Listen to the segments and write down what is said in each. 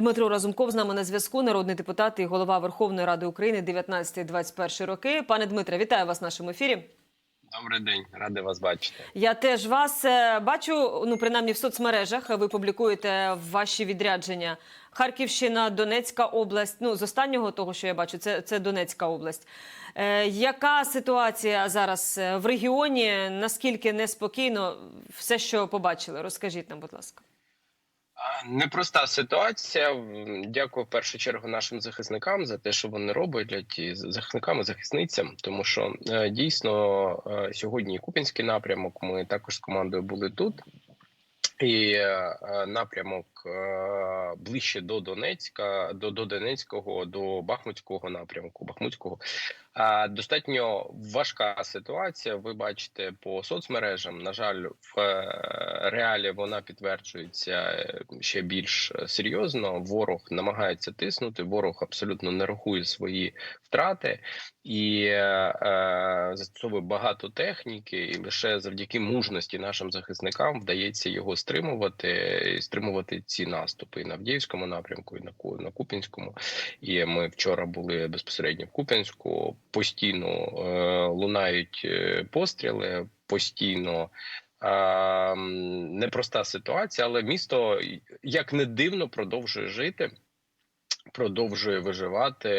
Дмитро Разумков з нами на зв'язку, народний депутат і голова Верховної Ради України 19-21 роки. Пане Дмитре, вітаю вас в нашому ефірі. Добрий день, радий вас бачити. Я теж вас е, бачу. Ну принаймні в соцмережах ви публікуєте ваші відрядження. Харківщина, Донецька область. Ну з останнього того, що я бачу, це, це Донецька область. Е, яка ситуація зараз е, в регіоні? Наскільки неспокійно все, що побачили? Розкажіть нам, будь ласка. Непроста ситуація. Дякую в першу чергу нашим захисникам за те, що вони роблять і захисникам і захисницям. Тому що е, дійсно е, сьогодні Купінський напрямок. Ми також з командою були тут. І е, напрямок ближче до Донецька, до, до Донецького, до Бахмутського напрямку, Бахмутського. Достатньо важка ситуація. Ви бачите по соцмережам. На жаль, в е, реалі вона підтверджується е, ще більш серйозно. Ворог намагається тиснути. Ворог абсолютно не рахує свої втрати і е, е, застосовує багато техніки, і лише завдяки мужності нашим захисникам вдається його стримувати, і стримувати ці наступи і на Авдіївському напрямку, і на Купінському. І ми вчора були безпосередньо в Куп'янську. Постійно е, лунають е, постріли, постійно. е, Непроста ситуація, але місто як не дивно продовжує жити, продовжує виживати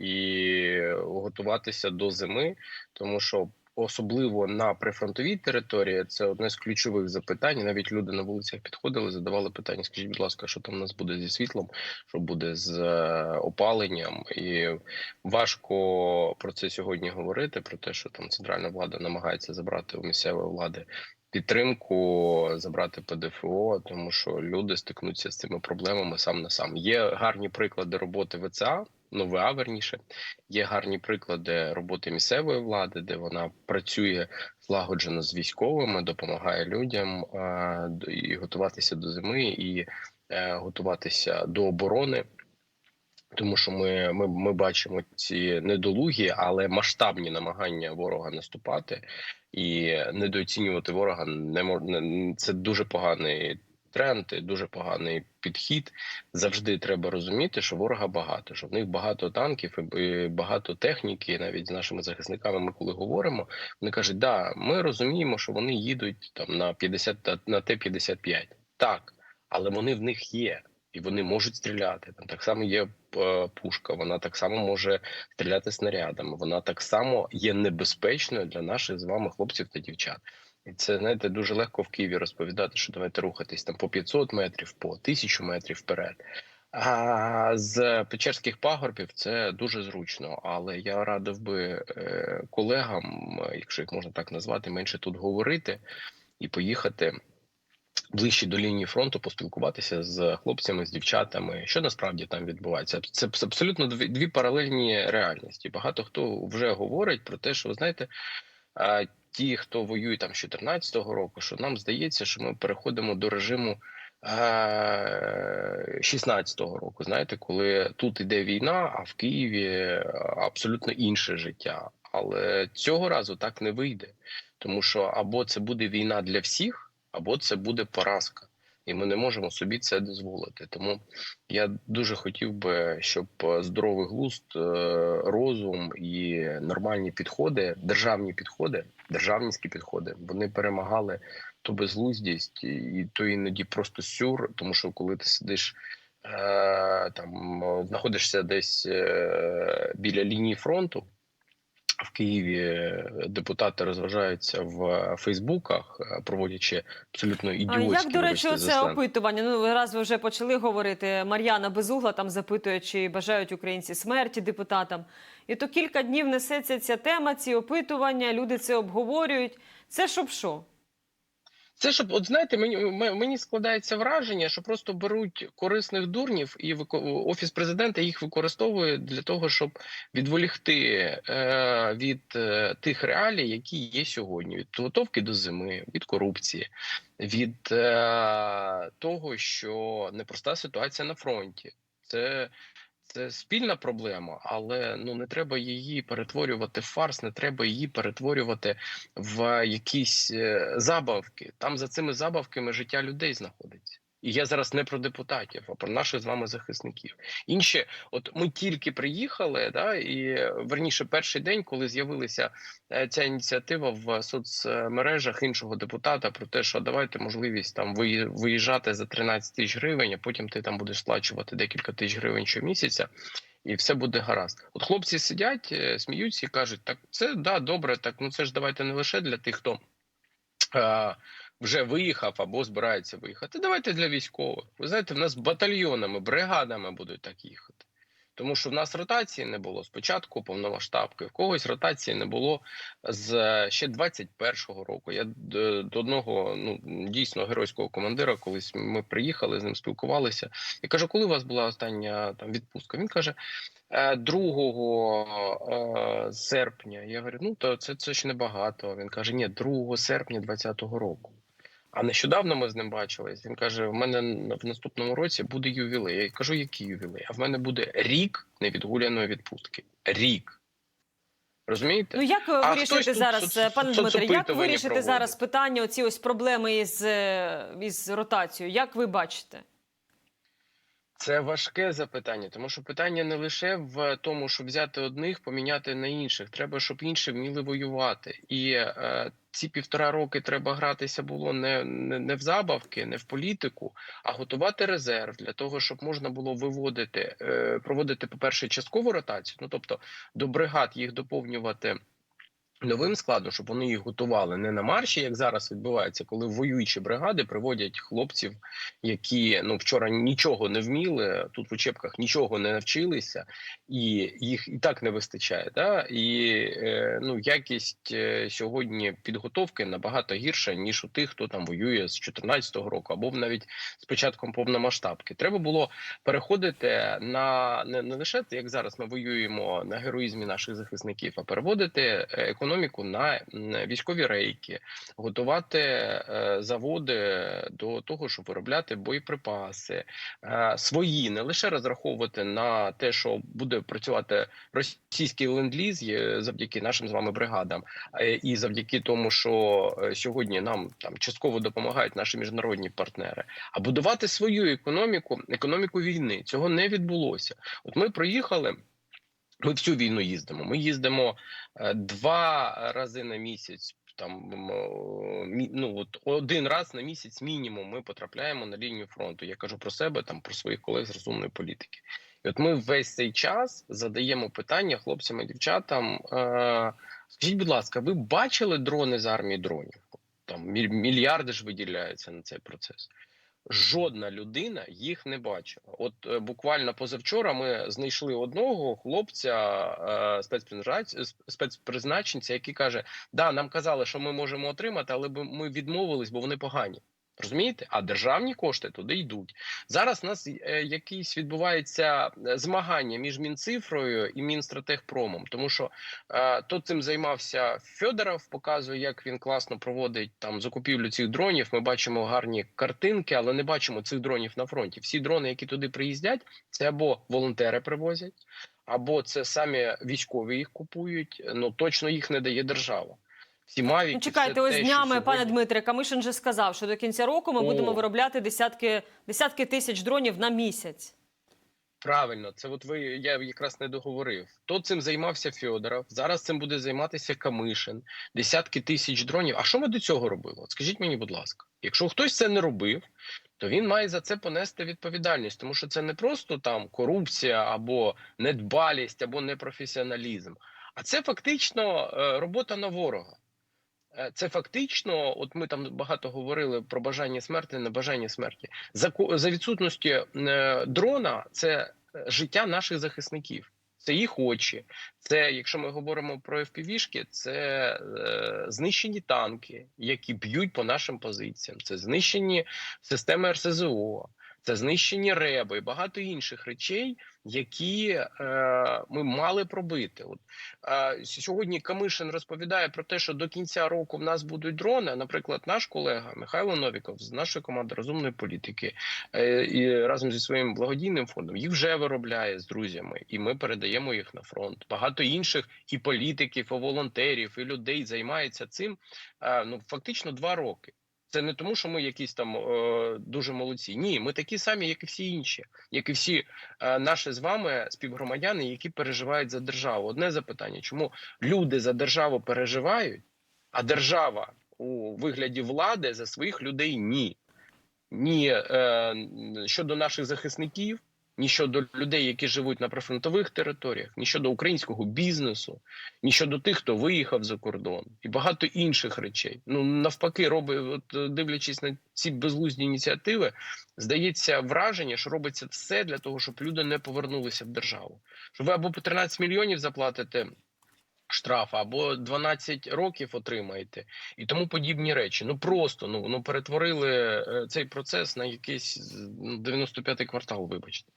і готуватися до зими, тому що особливо на прифронтовій території це одне з ключових запитань. Навіть люди на вулицях підходили, задавали питання: скажіть, будь ласка, що там у нас буде зі світлом, що буде з е, опаленням, і важко про це сьогодні говорити. Про те, що там центральна влада намагається забрати у місцевої влади. Підтримку забрати ПДФО, тому що люди стикнуться з цими проблемами сам на сам. Є гарні приклади роботи ВЦА, ну верніше. Є гарні приклади роботи місцевої влади, де вона працює злагоджено з військовими, допомагає людям е, і готуватися до зими, і е, готуватися до оборони. Тому що ми, ми, ми бачимо ці недолугі, але масштабні намагання ворога наступати і недооцінювати ворога не мож- це дуже поганий тренд, дуже поганий підхід. Завжди треба розуміти, що ворога багато, що в них багато танків і багато техніки. Навіть з нашими захисниками, ми коли говоримо, вони кажуть, да, ми розуміємо, що вони їдуть там на 50 та- на Т-55. Так, але вони в них є. І вони можуть стріляти. Там так само є е, пушка, вона так само може стріляти снарядами. Вона так само є небезпечною для наших з вами хлопців та дівчат. І це знаєте дуже легко в Києві розповідати, що давайте рухатись там по 500 метрів, по 1000 метрів вперед. А з Печерських пагорбів це дуже зручно, але я радив би е, колегам, якщо їх можна так назвати, менше тут говорити і поїхати ближче до лінії фронту, поспілкуватися з хлопцями, з дівчатами, що насправді там відбувається. Це абсолютно дві, дві паралельні реальності. Багато хто вже говорить про те, що ви знаєте. Ті, хто воює там з 14-го року, що нам здається, що ми переходимо до режиму е, 16-го року. Знаєте, коли тут іде війна, а в Києві е, абсолютно інше життя. Але цього разу так не вийде, тому що або це буде війна для всіх, або це буде поразка, і ми не можемо собі це дозволити. Тому я дуже хотів би, щоб е, здоровий глузд, е, розум і нормальні підходи, державні підходи, державницькі підходи, вони перемагали ту безглуздість і то іноді просто сюр, тому що коли ти сидиш. е, Там знаходишся десь біля лінії фронту, в Києві депутати розважаються в Фейсбуках, е, проводячи абсолютно А як, до речі, це опитування? Ну, раз ви вже почали говорити. Мар'яна Безугла там запитує, чи бажають українці смерті депутатам. І то кілька днів несеться ця тема, ці опитування, люди це обговорюють. Це щоб що? Це щоб, от знаєте, мені мені складається враження, що просто беруть корисних дурнів, і офіс президента їх використовує для того, щоб відволікти е, від е, тих реалій, які є сьогодні: від підготовки до зими, від корупції, від е, того, що непроста ситуація на фронті. Це це спільна проблема, але ну не треба її перетворювати в фарс, не треба її перетворювати в якісь е, забавки. Там за цими забавками життя людей знаходиться. І я зараз не про депутатів, а про наших з вами захисників. Інші, от ми тільки приїхали, да, і верніше, перший день, коли з'явилася е, ця ініціатива в соцмережах іншого депутата про те, що давайте можливість там виїжджати за 13 тисяч гривень, а потім ти там будеш сплачувати декілька тисяч гривень щомісяця. І все буде гаразд. От хлопці сидять, е, сміються і кажуть: так це да, добре, так ну це ж давайте не лише для тих, хто е, вже виїхав або збирається виїхати. Давайте для військових. Ви знаєте, в нас батальйонами, бригадами будуть так їхати. Тому що в нас ротації не було спочатку повномасштабки, в когось ротації не було з е, ще 21-го року. Я до одного ну дійсно геройського командира, колись ми приїхали з ним, спілкувалися. Я кажу, коли у вас була остання там відпустка? Він каже, «Е, 2 е, серпня. Я говорю, ну то це, це ж небагато. Він каже, ні, 2 серпня 20-го року. А нещодавно ми з ним бачились. Він каже: в мене в наступному році буде ювілей. Я кажу, який ювілей? А в мене буде рік невідгуляної відпустки. Рік. Розумієте? Ну як ви А вирішити зараз, соц- пане Дмитре, як вирішити проводить? зараз питання, оці ось проблеми із, е, із ротацією? Як ви бачите? Це важке запитання, тому що питання не лише в тому, щоб взяти одних, поміняти на інших. Треба, щоб інші вміли воювати. І е, ці півтора роки треба гратися було не, не, не в забавки, не в політику, а готувати резерв для того, щоб можна було виводити, е, проводити, по-перше, часткову ротацію. Ну тобто до бригад їх доповнювати. Новим складом, щоб вони їх готували не на марші, як зараз відбувається, коли воюючі бригади приводять хлопців, які ну вчора нічого не вміли, тут в учебках нічого не навчилися, і їх і так не вистачає. Да? І е, ну якість е, сьогодні підготовки набагато гірша ніж у тих, хто там воює з 2014 року, або навіть з початком повномасштабки. Треба було переходити на не, не лише як зараз ми воюємо на героїзмі наших захисників, а переводити е, економіку на військові рейки, готувати е, заводи до того, щоб виробляти боєприпаси е, свої, не лише розраховувати на те, що буде працювати російський ленд-ліз завдяки нашим з вами бригадам, е, і завдяки тому, що е, сьогодні нам там частково допомагають наші міжнародні партнери, а будувати свою економіку, економіку війни цього не відбулося. От ми проїхали. Ми всю війну їздимо. Ми їздимо е, два рази на місяць. Там ну от один раз на місяць мінімум ми потрапляємо на лінію фронту. Я кажу про себе, там про своїх колег з розумної політики. І от ми весь цей час задаємо питання хлопцям і дівчатам. Е, скажіть, будь ласка, ви бачили дрони з армії дронів? Там мільярди ж виділяються на цей процес. Жодна людина їх не бачила. От е, буквально позавчора ми знайшли одного хлопця е, спецпризнач- спецпризначенця, який каже: Да, нам казали, що ми можемо отримати, але ми відмовились, бо вони погані. Розумієте? А державні кошти туди йдуть. Зараз у нас е, якісь відбувається е, змагання між Мінцифрою і Мінстратегпромом, тому що е, то цим займався Федоров, показує, як він класно проводить там закупівлю цих дронів. Ми бачимо гарні картинки, але не бачимо цих дронів на фронті. Всі дрони, які туди приїздять, це або волонтери привозять, або це самі військові їх купують. Ну точно їх не дає держава. Всі мавіки, Ну, чекайте, ось те, днями, сьогодні- пане Дмитре, Камишин же сказав, що до кінця року ми О. будемо виробляти десятки, десятки тисяч дронів на місяць. Правильно, це от ви я якраз не договорив. То цим займався Федоров. Зараз цим буде займатися Камишин, десятки тисяч дронів. А що ми до цього робили? От скажіть мені, будь ласка, якщо хтось це не робив, то він має за це понести відповідальність, тому що це не просто там корупція або недбалість, або непрофесіоналізм, а це фактично е, робота на ворога. Е, Це фактично, от ми там багато говорили про бажання смерті, не бажання смерті. За за відсутності е, дрона це е, життя наших захисників. Це їх очі. Це, якщо ми говоримо про FPV-шки, це е, знищені танки, які б'ють по нашим позиціям. Це знищені системи РСЗО, це знищені реби і багато інших речей, які е, ми мали пробити. От е, сьогодні Камишин розповідає про те, що до кінця року в нас будуть дрони. Наприклад, наш колега Михайло Новіков з нашої команди розумної політики е, і разом зі своїм благодійним фондом їх вже виробляє з друзями, і ми передаємо їх на фронт. Багато інших і політиків, і волонтерів, і людей займається цим. е, ну фактично два роки. Це не тому, що ми якісь там е, дуже молодці. Ні, ми такі самі, як і всі інші, як і всі е, наші з вами співгромадяни, які переживають за державу. Одне запитання: чому люди за державу переживають, а держава у вигляді влади за своїх людей ні. Ні е, щодо наших захисників, ні щодо людей, які живуть на прифронтових територіях, ні щодо українського бізнесу, ні щодо тих, хто виїхав за кордон, і багато інших речей. Ну навпаки, робить, от е, дивлячись на ці безглузді ініціативи, здається враження, що робиться все для того, щоб люди не повернулися в державу. Що ви або по 13 мільйонів заплатите штраф, або 12 років отримаєте, і тому подібні речі. Ну просто ну, ну перетворили е, цей процес на якийсь ну, 95-й квартал, вибачте,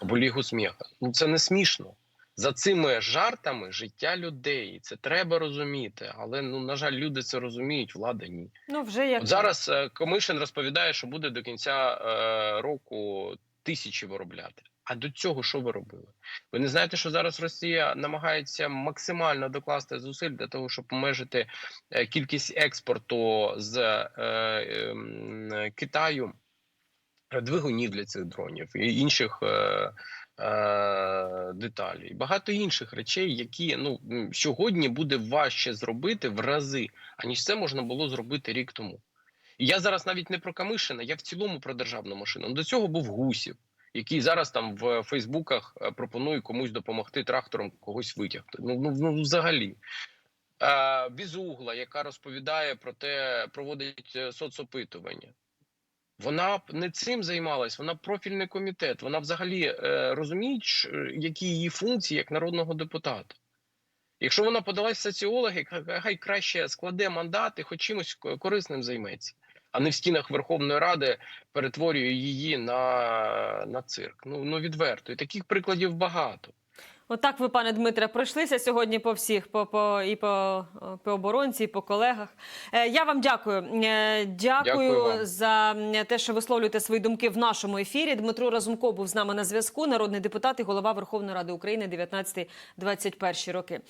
або лігу сміха. Ну це не смішно. За цими жартами життя людей. Це треба розуміти. Але ну на жаль, люди це розуміють, влада ні. Ну вже як От зараз е, Комишин розповідає, що буде до кінця е, року тисячі виробляти. А до цього що ви робили? Ви не знаєте, що зараз Росія намагається максимально докласти зусиль для того, щоб обмежити е, кількість експорту з е, ем, Китаю е, двигунів для цих дронів і інших е, е, багато інших речей, які ну сьогодні буде важче зробити в рази, аніж це можна було зробити рік тому. І я зараз навіть не про Камишина, я в цілому про державну машину. Ну, До цього був Гусів, який зараз там в Фейсбуках е, пропонує комусь допомогти трактором когось витягти. Ну, ну, ну взагалі. Е, Бізугла, яка розповідає про те, проводить е, соцопитування. Вона б не цим займалась, вона профільний комітет. Вона взагалі е, розуміє, які її функції як народного депутата. Якщо вона подалась соціологи, хай краще складе мандат і хоч чимось корисним займеться, а не в стінах Верховної Ради перетворює її на, на цирк. Ну, ну відверто. І таких прикладів багато. Отак ви, пане Дмитре, пройшлися сьогодні по всіх, по, по і по, по оборонці, і по колегах. Е, я вам дякую. Е, дякую Дякую вам. за те, що висловлюєте свої думки в нашому ефірі. Дмитро Разумко був з нами на зв'язку, народний депутат і голова Верховної Ради України 19-21 роки.